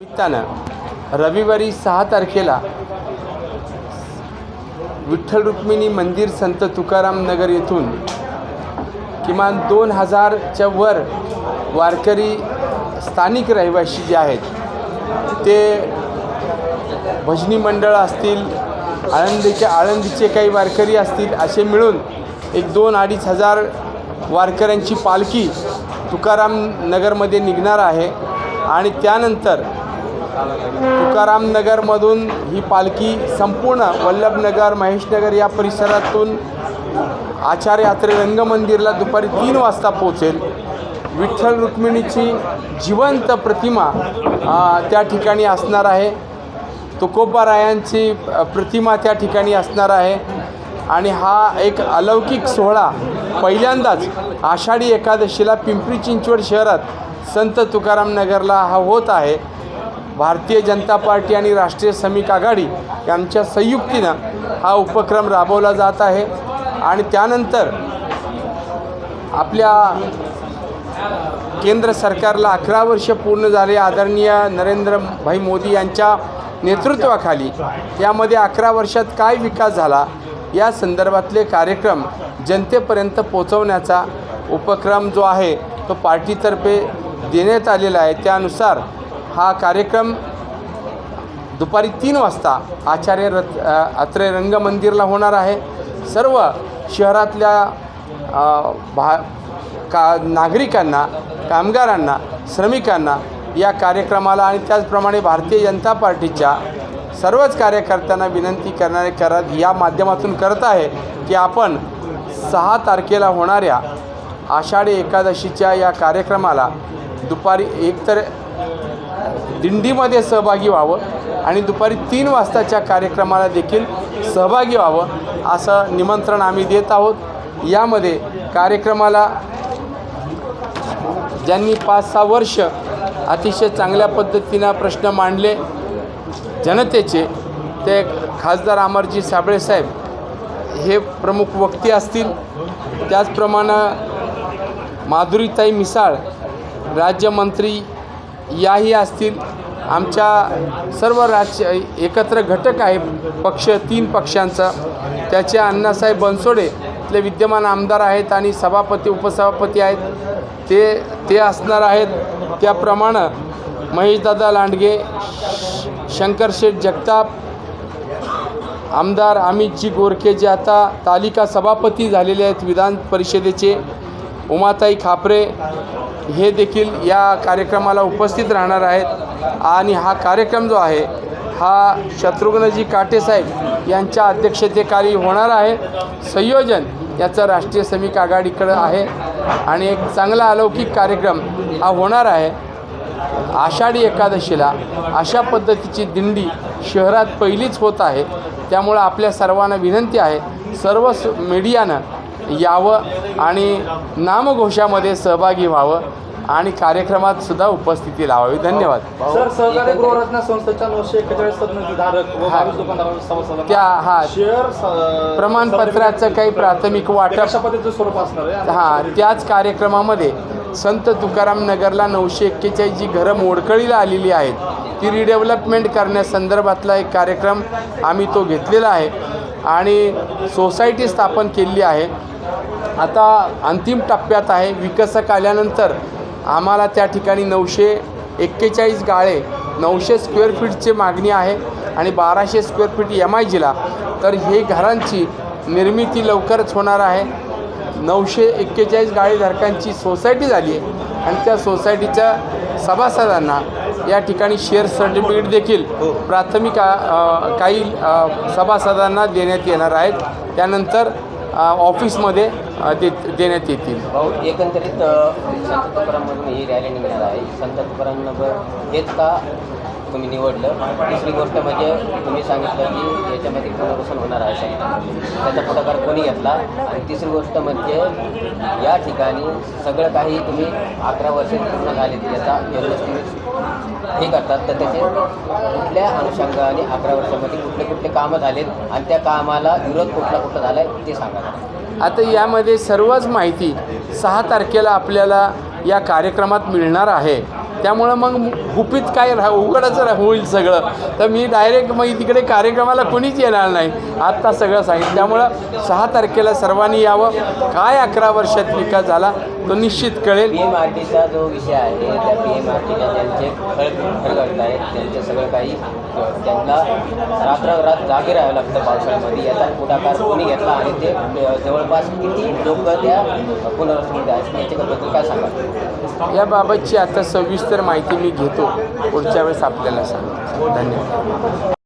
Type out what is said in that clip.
निमित्तानं रविवारी सहा तारखेला विठ्ठल रुक्मिणी मंदिर संत तुकाराम नगर येथून किमान दोन हजारच्या वर वारकरी स्थानिक रहिवासी जे आहेत ते भजनी मंडळ असतील आळंदीच्या आळंदीचे काही वारकरी असतील असे मिळून एक दोन अडीच हजार वारकऱ्यांची पालखी तुकाराम नगरमध्ये निघणार आहे. आणि त्यानंतर तुकारामनगरमधून ही पालखी संपूर्ण वल्लभनगर महेशनगर या परिसरातून आचार्य यात्रे रंगमंदिरला दुपारी तीन वाजता पोहोचेल. विठ्ठल रुक्मिणीची जिवंत प्रतिमा त्या ठिकाणी असणार आहे. तुकोबारायांची प्रतिमा त्या ठिकाणी असणार आहे. आणि हा एक अलौकिक सोहळा पहिल्यांदाच आषाढी एकादशीला पिंपरी चिंचवड शहरात संत तुकाराम नगरला हा होत आहे. भारतीय जनता पार्टी आणि राष्ट्रीय श्रमिक आघाडी यांच्या संयुक्तीनं हा उपक्रम राबवला जात आहे. आणि त्यानंतर आपल्या केंद्र सरकारला अकरा वर्ष पूर्ण झाले आदरणीय नरेंद्रभाई मोदी यांच्या नेतृत्वाखाली. यामध्ये अकरा वर्षात काय विकास झाला? या संदर्भातले कार्यक्रम जनतेपर्यंत पोचवण्याचा उपक्रम जो आहे तो पार्टीतर्फे देण्यात आलेला आहे. त्यानुसार हा कार्यक्रम दुपारी तीन वाजता आचार्य रथ अत्रे रंगमंदिरला होणार आहे. सर्व शहरातल्या भा का नागरिकांना कामगारांना श्रमिकांना या कार्यक्रमाला आणि त्याचप्रमाणे भारतीय जनता पार्टीच्या सर्वच कार्यकर्त्यांना विनंती करणारे करत या माध्यमातून करत आहे की आपण सहा तारखेला होणाऱ्या आषाढी एकादशीच्या या कार्यक्रमाला दुपारी एकतर दिंडीमध्ये सहभागी व्हावं आणि दुपारी तीन वाजताच्या कार्यक्रमाला देखील सहभागी व्हावं असं निमंत्रण आम्ही देत आहोत. यामध्ये कार्यक्रमाला ज्यांनी पाच सहा वर्ष अतिशय चांगल्या पद्धतीनं प्रश्न मांडले जनतेचे ते खासदार अमरजी साबळे साहेब हे प्रमुख वक्ते असतील. त्याचप्रमाणे माधुरीताई मिसाळ राज्यमंत्री याही असतील. आमच्या सर्व राज्य एकत्र घटक आहे पक्ष तीन पक्षांचा. त्याचे अण्णासाहेब बनसोडे इथले विद्यमान आमदार आहेत आणि सभापती उपसभापती आहेत. ते ते असणार आहेत. त्याप्रमाणे महेशदादा लांडगे शंकरशेठ जगताप आमदार अमितजी गोरखे जे आता तालिका सभापती झालेले आहेत विधान परिषदेचे. उमाताई खापरे हे देखील या कार्यक्रमाला उपस्थित राहणार आहेत. आणि हा कार्यक्रम जो आहे हा शत्रुघ्नजी काटेसाहेब यांच्या अध्यक्षतेखाली होणार आहे. संयोजन याचं राष्ट्रीय श्रमिक आघाडीकडं आहे. आणि एक चांगला अलौकिक कार्यक्रम हा होणार आहे. आषाढी एकादशीला अशा पद्धतीची दिंडी शहरात पहिलीच होत आहे. त्यामुळं आपल्या सर्वांना विनंती आहे सर्व स- मीडियानं यावं आणि नामघोषामध्ये सहभागी व्हावं आणि प्रमात सुद्धा उपस्थिती लावावी. धन्यवाद. सर सहकारी गृहरत्न संस्थेच्या नऊशे एक्केचाळीस व. बावीस त्या हा. शेअर प्रमाणपत्राचं काही प्राथमिक वाटप पद्धतीचं स्वरूप असणार आहे हां त्याच कार्यक्रमामध्ये संत तुकाराम नगरला नऊशे एक्केचाळीस जी घरं मोडकळीला आलेली आहेत ती रिडेव्हलपमेंट करण्यासंदर्भातला एक कार्यक्रम आम्ही तो घेतलेला आहे आणि सोसायटी स्थापन केलेली आहे. आता अंतिम टप्प्यात आहे. विकसक आल्यानंतर आम्हाला त्या ठिकाणी नऊशे एक्केचाळीस गाळे नऊशे स्क्वेअर फीटची मागणी आहे आणि बाराशे स्क्वेअर फीट एम आय जीला तर हे घरांची निर्मिती लवकरच होणार आहे. नऊशे एक्केचाळीस गाळीधारकांची सोसायटी झाली आहे आणि त्या सोसायटीच्या सभासदांना या ठिकाणी शेअर सर्टिफिकेट देखील प्राथमिक काही सभासदांना देण्यात येणार आहेत. त्यानंतर ऑफिसमध्ये अ, दे देण्यात येतील. भाऊ एकंदरीत संत तुकाराममधून ही रॅली निघणार आहे. संत तुकाराम नगर हेच का तुम्ही निवडलं. दुसरी गोष्ट म्हणजे तुम्ही सांगितलं की याच्यामध्ये पुनर्वसन होणार आहे सगळं. त्याचा पुढाकार कोणी घेतला? आणि तिसरी गोष्ट म्हणजे या ठिकाणी सगळं काही तुम्ही अकरा वर्ष पूर्ण झाले याचा जल्लोष हे करतात. तर त्याचे कुठल्या अनुषंगाने अकरा वर्षामध्ये कुठले कुठले कामं झालेत? आणि त्या कामाला विरोध कुठला कुठला झाला आहे ते सांगा आता यामध्ये सर्वच माहिती सहा तारखेला आपल्याला या कार्यक्रमात मिळणार आहे. त्यामुळं मग गुपित काय राह उघडच रा- होईल सगळं. तर मी डायरेक्ट मग तिकडे कार्यक्रमाला कोणीच येणार नाही. आत्ता सगळं सांगितलं. त्यामुळं सहा तारखेला सर्वांनी यावं. काय अकरा वर्षात विकास झाला? तो निश्चित कळेल. पी एम आर टीचा जो विषय आहे त्या पी एम आर टीच्या ज्यांचे खळ खळगळत आहेत त्यांचं सगळं काही त्यांना रात्ररात जागे राहावं लागतं पावसाळ्यामध्ये याचा पुढाकार कोणी घेतला आणि ते जवळपास किती लोक त्या पुनर्वसनामध्ये आहेत याच्याबद्दल काय सांगा याबाबतची आता सविस्तर माहिती मी घेतो. पुढच्या वेळेस आपल्याला सांग धन्यवाद.